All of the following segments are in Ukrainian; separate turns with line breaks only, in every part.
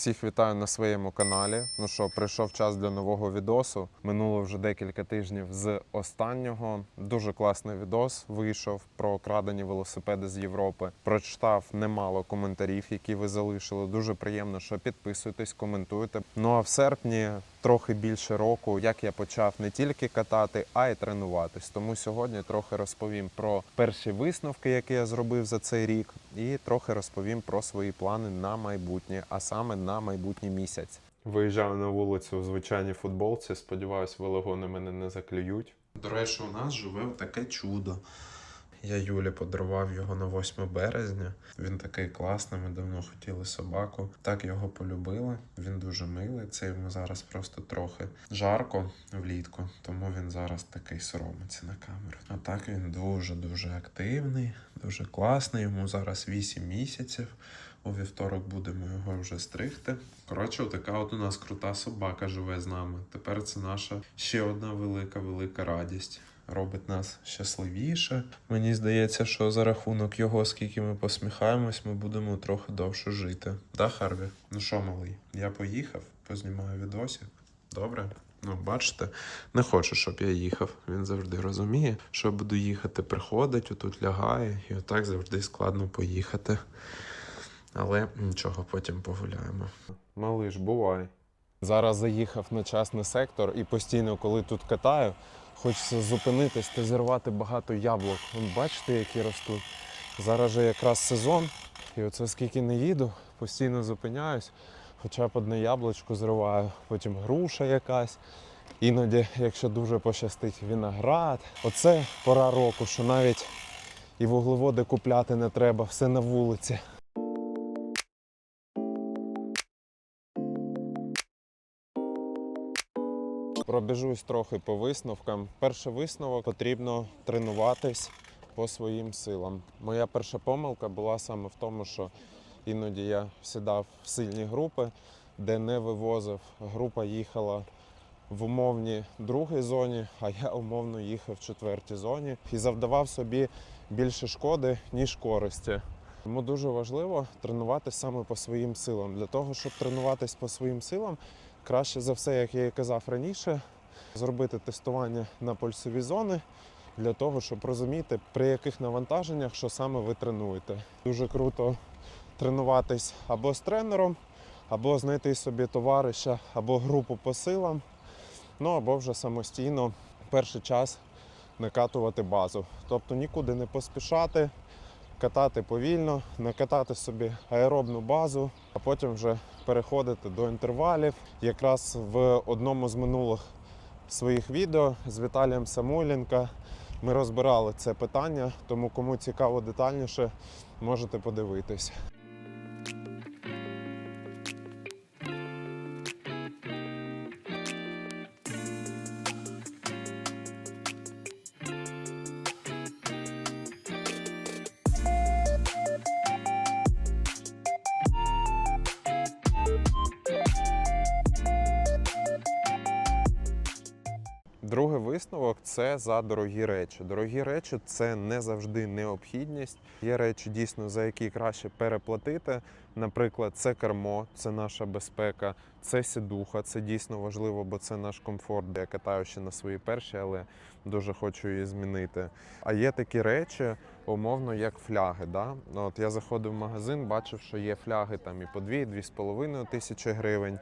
Всіх вітаю на своєму каналі. Ну що, прийшов час для нового відосу. Минуло вже декілька тижнів з останнього. Дуже класний відос вийшов про крадені велосипеди з Європи. Прочитав немало коментарів, які ви залишили. Дуже приємно, що підписуєтесь, коментуєте. Ну а в серпні трохи більше року, як я почав не тільки катати, а й тренуватись. Тому сьогодні трохи розповім про перші висновки, які я зробив за цей рік, і трохи розповім про свої плани на майбутнє, а саме на майбутній місяць. Виїжджаю на вулицю у звичайній футболці. Сподіваюсь, велогони мене не заклюють. До речі, у нас живе таке чудо. Я Юлі подарував його на 8 березня. Він такий класний, ми давно хотіли собаку. Так його полюбили. Він дуже милий. Це йому зараз просто трохи жарко влітку, тому він зараз такий соромиться на камеру. А так він дуже-дуже активний, дуже класний. Йому зараз 8 місяців. У вівторок будемо його вже стригти. Коротше, така от у нас крута собака живе з нами. Тепер це наша ще одна велика, велика радість. Робить нас щасливіше. Мені здається, що за рахунок його, скільки ми посміхаємось, ми будемо трохи довше жити. Да, Харві? Ну що, малий? Я поїхав, познімаю відосик. Добре? Ну, бачите, не хоче, щоб я їхав. Він завжди розуміє, що буду їхати, приходить, отут лягає, і отак завжди складно поїхати. Але нічого, потім погуляємо. Малиш, бувай. Зараз заїхав на частний сектор і постійно, коли тут катаю, хочеться зупинитись та зірвати багато яблук. Бачите, які ростуть. Зараз же якраз сезон, і оце скільки не їду, постійно зупиняюсь, хоча б одне яблучко зриваю, потім груша якась. Іноді, якщо дуже пощастить, виноград. Оце пора року, що навіть і вуглеводи купляти не треба, все на вулиці. Пробіжусь трохи по висновкам. Перший висновок потрібно тренуватись по своїм силам. Моя перша помилка була саме в тому, що іноді я сідав в сильні групи, де не вивозив. Група їхала в умовній другій зоні, а я умовно їхав в четвертій зоні і завдавав собі більше шкоди, ніж користі. Тому дуже важливо тренуватися саме по своїм силам. Для того, щоб тренуватись по своїм силам, краще за все, як я і казав раніше, зробити тестування на пульсові зони для того, щоб розуміти, при яких навантаженнях що саме ви тренуєте. Дуже круто тренуватись або з тренером, або знайти собі товариша, або групу по силам, ну або вже самостійно перший час накатувати базу. Тобто нікуди не поспішати, катати повільно, накатати собі аеробну базу, а потім вже переходити до інтервалів. Якраз в одному з минулих своїх відео з Віталієм Самойленка ми розбирали це питання, тому кому цікаво детальніше, можете подивитись. За дорогі речі. Дорогі речі це не завжди необхідність. Є речі дійсно за які краще переплатити. Наприклад, це кермо, це наша безпека, це сідуха. Це дійсно важливо, бо це наш комфорт. Я катаю ще на свої перші, але дуже хочу її змінити. А є такі речі, умовно, як фляги. Да? От я заходив в магазин, бачив, що є фляги там і по 2-2,5 тисячі гривень.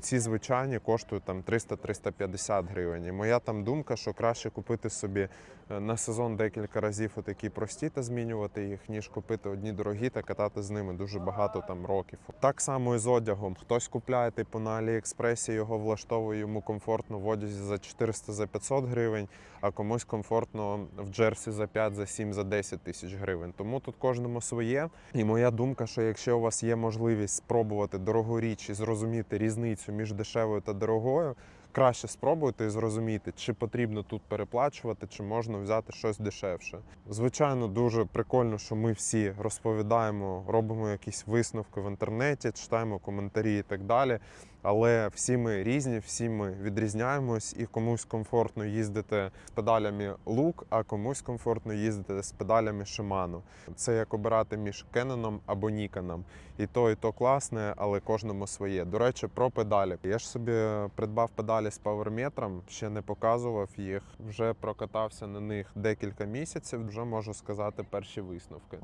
Ці звичайні коштують там 300-350 гривень. І моя там думка, що краще купити собі е, на сезон декілька разів отакі прості та змінювати їх, ніж купити одні дорогі та катати з ними дуже багато там років. Так само і з одягом. Хтось купляє типу на Аліекспресі, його влаштовує йому комфортно в одязі за 400 за 500 гривень, а комусь комфортно в джерсі за 5, за 7, за 10 тисяч гривень. Тому тут кожному своє. І моя думка, що якщо у вас є можливість спробувати дорогу річ і зрозуміти різницю між дешевою та дорогою, краще спробуйте і зрозуміти, чи потрібно тут переплачувати, чи можна взяти щось дешевше. Звичайно, дуже прикольно, що ми всі розповідаємо, робимо якісь висновки в інтернеті, читаємо коментарі і так далі. Але всі ми різні, всі ми відрізняємось, і комусь комфортно їздити з педалями лук, а комусь комфортно їздити з педалями Shimano. Це як обирати між Canon або Nikon. І то, і то класне, але кожному своє. До речі, про педалі. Я ж собі придбав педалі з паверметром, ще не показував їх. Вже прокатався на них декілька місяців. Вже можу сказати перші висновки.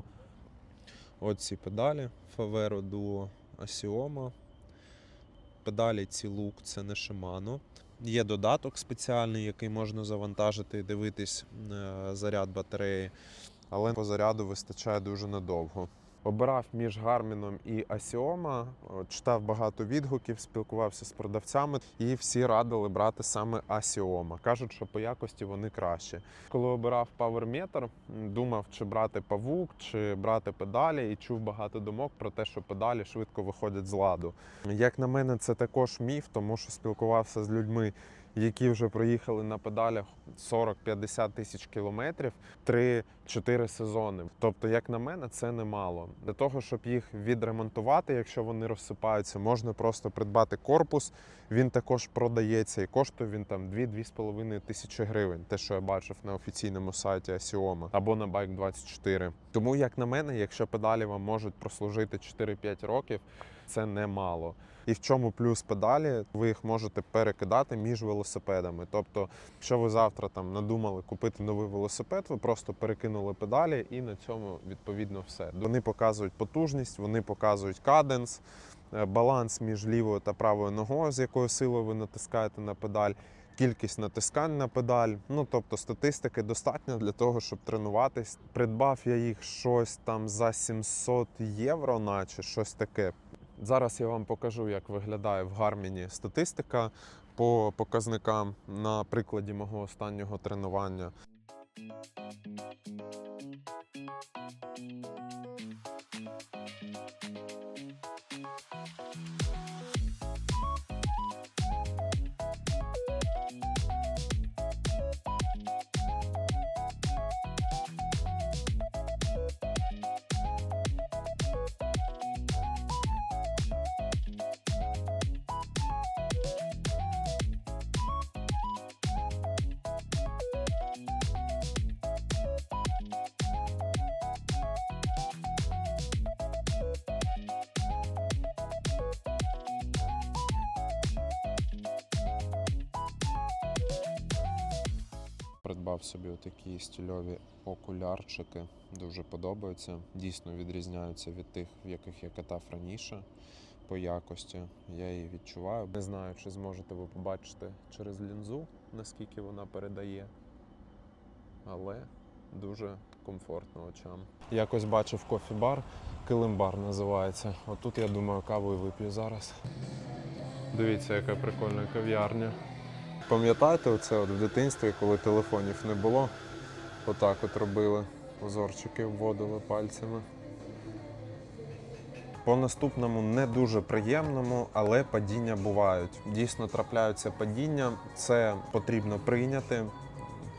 От ці педалі Favero Duo Asioma. Педалі ці лук це не Shimano. Є додаток спеціальний, який можна завантажити і дивитись е, заряд батареї, але по заряду вистачає дуже надовго. Обирав між Гарміном і Асіома, читав багато відгуків, спілкувався з продавцями, і всі радили брати саме Асіома. Кажуть, що по якості вони краще. Коли обирав паверметр, думав, чи брати павук, чи брати педалі, і чув багато думок про те, що педалі швидко виходять з ладу. Як на мене, це також міф, тому що спілкувався з людьми, які вже проїхали на педалях 40-50 тисяч кілометрів, 3-4 сезони. Тобто, як на мене, це немало. Для того, щоб їх відремонтувати, якщо вони розсипаються, можна просто придбати корпус. Він також продається і коштує він там 2-2,5 тисячі гривень. Те, що я бачив на офіційному сайті Asioma або на Bike24. Тому, як на мене, якщо педалі вам можуть прослужити 4-5 років, це немало. І в чому плюс педалі? Ви їх можете перекидати між велосипедами. Тобто, якщо ви завтра там надумали купити новий велосипед, ви просто перекинули педалі, і на цьому відповідно все. Вони показують потужність, вони показують каденс, е, баланс між лівою та правою ногою, з якою силою ви натискаєте на педаль. Кількість натискань на педаль, ну тобто статистики достатньо для того, щоб тренуватись. Придбав я їх щось там за 700 євро, наче щось таке. Зараз я вам покажу, як виглядає в Гарміні статистика по показникам на прикладі мого останнього тренування. Придбав собі такі стільові окулярчики. Дуже подобаються. Дійсно відрізняються від тих, в яких я катав раніше по якості. Я її відчуваю. Не знаю, чи зможете ви побачити через лінзу, наскільки вона передає. Але дуже комфортно очам. Якось бачив кофі-бар, килимбар називається. Отут я думаю, каву і вип'ю зараз. Дивіться, яка прикольна кав'ярня. Пам'ятаєте оце от в дитинстві, коли телефонів не було? Отак от робили. Узорчики вводили пальцями. По наступному не дуже приємному, але падіння бувають. Дійсно трапляються падіння, це потрібно прийняти,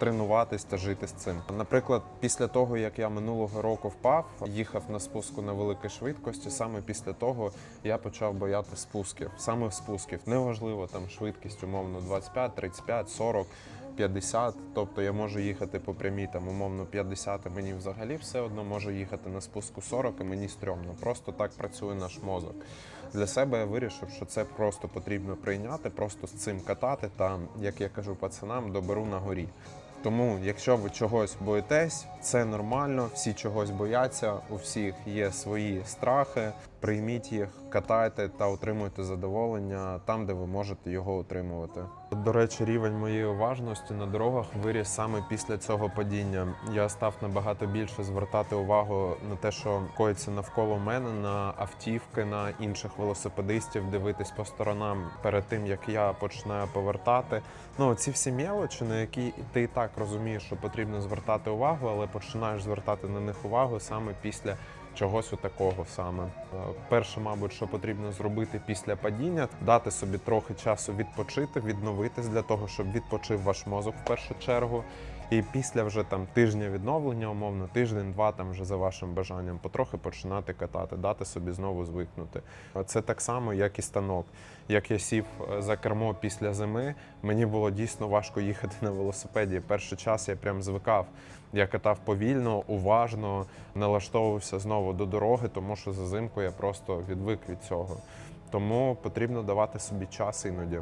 тренуватись та жити з цим. Наприклад, після того, як я минулого року впав, їхав на спуску на великій швидкості, саме після того я почав бояти спусків. Саме спусків. Неважливо там швидкість, умовно 25, 35, 40. 50, тобто я можу їхати по прямій там умовно 50, і мені взагалі все одно можу їхати на спуску 40, і мені стрьомно. Просто так працює наш мозок. Для себе я вирішив, що це просто потрібно прийняти, просто з цим катати та, як я кажу пацанам, доберу на горі. Тому, якщо ви чогось боїтесь, це нормально, всі чогось бояться, у всіх є свої страхи. Прийміть їх, катайте та отримуйте задоволення там, де ви можете його отримувати. До речі, рівень моєї уважності на дорогах виріс саме після цього падіння. Я став набагато більше звертати увагу на те, що коїться навколо мене, на автівки, на інших велосипедистів, дивитись по сторонам перед тим, як я починаю повертати. Ну, ці всі мелочі, на які ти і так розумієш, що потрібно звертати увагу, але починаєш звертати на них увагу саме після чогось такого саме. Е, Перше, мабуть, що потрібно зробити після падіння, дати собі трохи часу відпочити, відновитись для того, щоб відпочив ваш мозок в першу чергу. І після вже там тижня відновлення, умовно, тиждень-два там вже за вашим бажанням потрохи починати катати, дати собі знову звикнути. Це так само, як і станок. Як я сів е, за кермо після зими, мені було дійсно важко їхати на велосипеді. Перший час я прям звикав. Я катав повільно, уважно, налаштовувався знову до дороги, тому що за зимку я просто відвик від цього. Тому потрібно давати собі час іноді.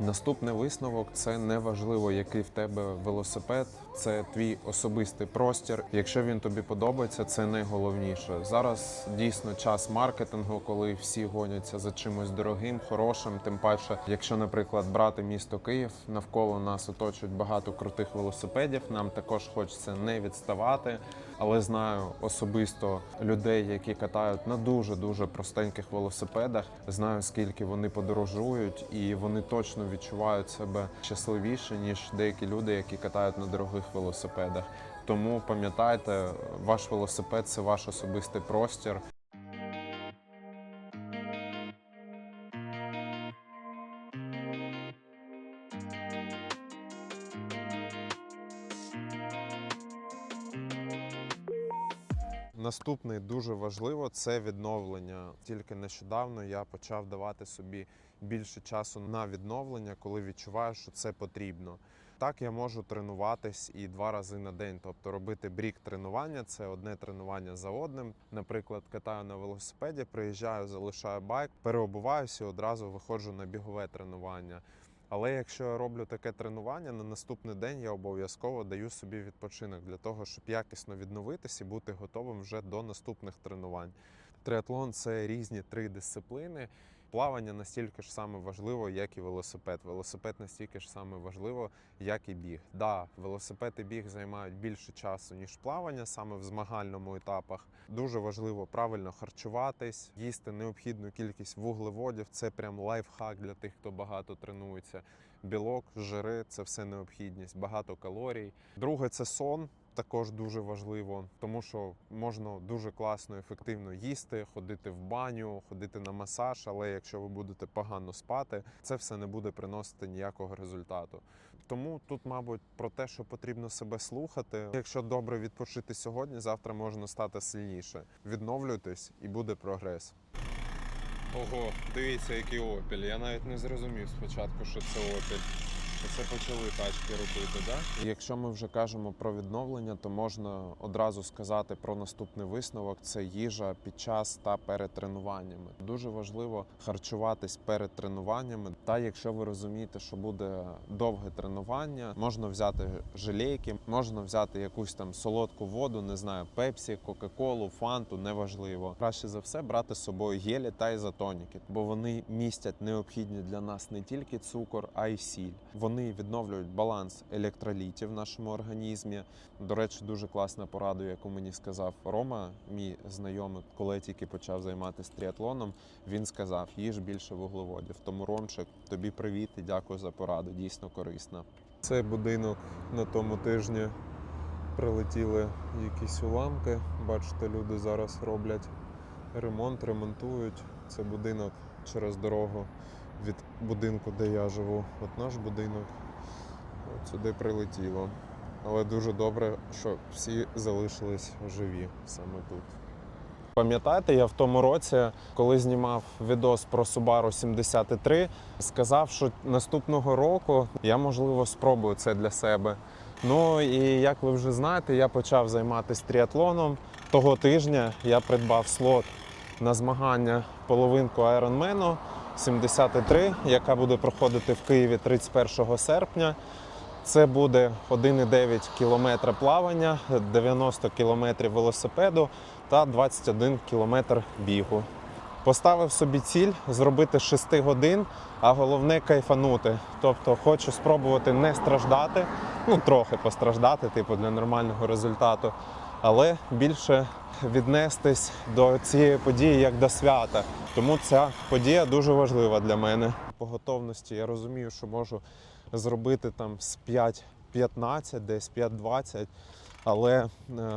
Наступний висновок це не важливо, який в тебе велосипед, це твій особистий простір. Якщо він тобі подобається, це найголовніше. Зараз дійсно час маркетингу, коли всі гоняться за чимось дорогим, хорошим. Тим паче, якщо, наприклад, брати місто Київ, навколо нас оточують багато крутих велосипедів. Нам також хочеться не відставати. Але знаю особисто людей, які катають на дуже дуже простеньких велосипедах. Знаю, скільки вони подорожують, і вони точно відчувають себе щасливіше ніж деякі люди, які катають на дорогих велосипедах. Тому пам'ятайте, ваш велосипед це ваш особистий простір. Наступний дуже важливо це відновлення. Тільки нещодавно я почав давати собі більше часу на відновлення, коли відчуваю, що це потрібно. Так я можу тренуватись і два рази на день, тобто робити брік тренування це одне тренування за одним. Наприклад, катаю на велосипеді, приїжджаю, залишаю байк, переобуваюся і одразу виходжу на бігове тренування. Але якщо я роблю таке тренування, на наступний день я обов'язково даю собі відпочинок для того, щоб якісно відновитись і бути готовим вже до наступних тренувань. Триатлон це різні три дисципліни. Плавання настільки ж саме важливо, як і велосипед. Велосипед настільки ж саме важливо, як і біг. Да, велосипед і біг займають більше часу ніж плавання, саме в змагальному етапах. Дуже важливо правильно харчуватись, їсти необхідну кількість вуглеводів. Це прям лайфхак для тих, хто багато тренується. Білок, жири це все необхідність, багато калорій. Друге це сон. Також дуже важливо, тому що можна дуже класно, ефективно їсти, ходити в баню, ходити на масаж. Але якщо ви будете погано спати, це все не буде приносити ніякого результату. Тому тут, мабуть, про те, що потрібно себе слухати. Якщо добре відпочити сьогодні, завтра можна стати сильніше. Відновлюйтесь і буде прогрес. Ого, дивіться, який опіль. Я навіть не зрозумів спочатку, що це опіль. Це почали тачки робити, да? Якщо ми вже кажемо про відновлення, то можна одразу сказати про наступний висновок: це їжа під час та перед тренуваннями. Дуже важливо харчуватись перед тренуваннями. Та якщо ви розумієте, що буде довге тренування, можна взяти желейки, можна взяти якусь там солодку воду, не знаю, пепсі, кока-колу, фанту, неважливо. Краще за все брати з собою гелі та ізотоніки, бо вони містять необхідні для нас не тільки цукор, а й сіль. Вони відновлюють баланс електролітів в нашому організмі. До речі, дуже класна порада, яку мені сказав Рома, мій знайомий, коли я тільки почав займатися тріатлоном. Він сказав: їж більше вуглеводів. Тому Ромчик, тобі привіт і дякую за пораду. Дійсно корисна. Цей будинок на тому тижні прилетіли якісь уламки. Бачите, люди зараз роблять ремонт, ремонтують. Це будинок через дорогу від будинку, де я живу. От наш будинок сюди прилетіло. Але дуже добре, що всі залишились живі саме тут. Пам'ятаєте, я в тому році, коли знімав відос про Subaru 73, сказав, що наступного року я можливо спробую це для себе. Ну і як ви вже знаєте, я почав займатися тріатлоном. Того тижня я придбав слот на змагання половинку Ironman 73, яка буде проходити в Києві 31 серпня. Це буде 1,9 кілометра плавання, 90 кілометрів велосипеду та 21 кілометр бігу. Поставив собі ціль зробити 6 годин, а головне кайфанути. Тобто хочу спробувати не страждати, ну трохи постраждати, типу для нормального результату, але більше віднестись до цієї події як до свята. Тому ця подія дуже важлива для мене. По готовності я розумію, що можу зробити там з 5.15, десь 5.20, але е,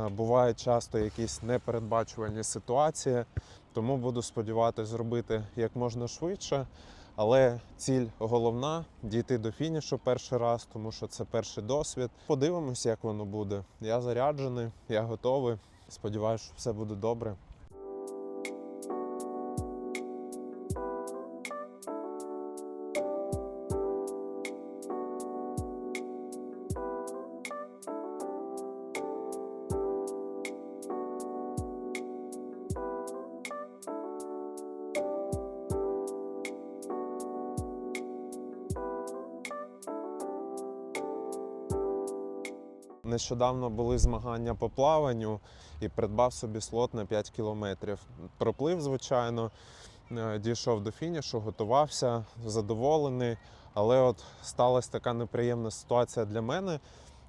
бувають часто якісь непередбачувані ситуації, тому буду сподіватися зробити як можна швидше. Але ціль головна дійти до фінішу перший раз, тому що це перший досвід. Подивимось, як воно буде. Я заряджений, я готовий. Сподіваюся, що все буде добре. Нещодавно були змагання по плаванню і придбав собі слот на 5 кілометрів. Проплив, звичайно, е, дійшов до фінішу, готувався, задоволений. Але от сталася така неприємна ситуація для мене.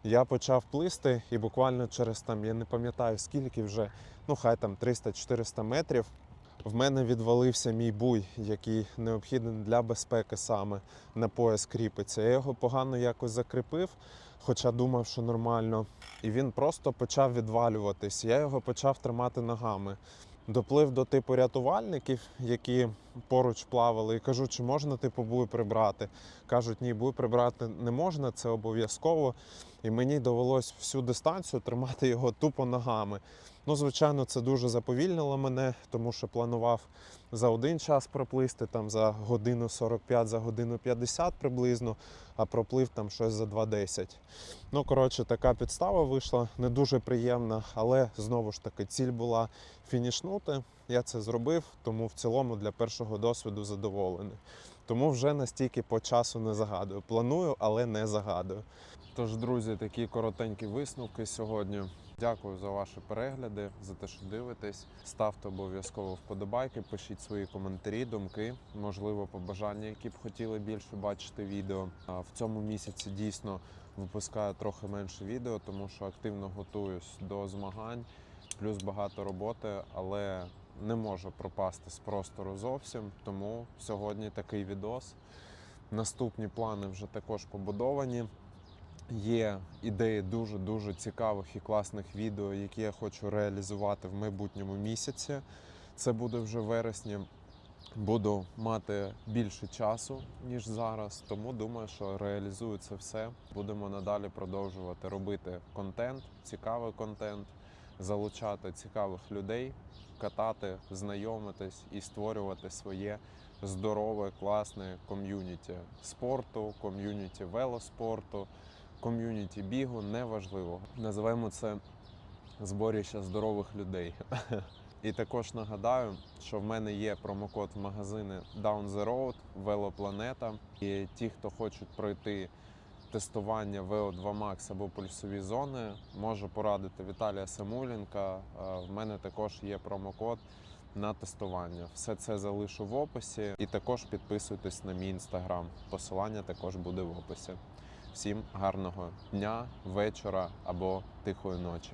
Я почав плисти, і буквально через там, я не пам'ятаю скільки вже, ну хай там 300-400 метрів. В мене відвалився мій буй, який необхідний для безпеки саме на пояс кріпиться. Я його погано якось закріпив, хоча думав, що нормально. І він просто почав відвалюватись. Я його почав тримати ногами. Доплив до типу рятувальників, які поруч плавали, і кажу, чи можна типу буй прибрати. Кажуть, ні, буй прибрати не можна, це обов'язково. І мені довелось всю дистанцію тримати його тупо ногами. Ну, звичайно, це дуже заповільнило мене, тому що планував за один час проплисти, там за годину 45, за годину 50 приблизно, а проплив там щось за 2.10. Ну, коротше, така підстава вийшла, не дуже приємна, але знову ж таки ціль була фінішнути. Я це зробив, тому в цілому для першого досвіду задоволений. Тому вже настільки по часу не загадую. Планую, але не загадую. Тож, друзі, такі коротенькі висновки сьогодні. Дякую за ваші перегляди, за те, що дивитесь. Ставте обов'язково вподобайки, пишіть свої коментарі, думки, можливо, побажання, які б хотіли більше бачити відео. В цьому місяці дійсно випускаю трохи менше відео, тому що активно готуюсь до змагань, плюс багато роботи, але не можу пропасти з простору зовсім. Тому сьогодні такий відос. Наступні плани вже також побудовані. Є ідеї дуже дуже цікавих і класних відео, які я хочу реалізувати в майбутньому місяці. Це буде вже в вересні. Буду мати більше часу ніж зараз, тому думаю, що реалізую це все. Будемо надалі продовжувати робити контент, цікавий контент, залучати цікавих людей, катати, знайомитись і створювати своє здорове, класне ком'юніті спорту, ком'юніті велоспорту ком'юніті бігу, неважливо. Називаємо це зборіще здорових людей. І також нагадаю, що в мене є промокод в магазини Down the Road, Велопланета. І ті, хто хочуть пройти тестування ВО2 Max або пульсові зони, можу порадити Віталія Самуленка. Е, В мене також є промокод на тестування. Все це залишу в описі. І також підписуйтесь на мій інстаграм. Посилання також буде в описі. Всім гарного дня, вечора або тихої ночі.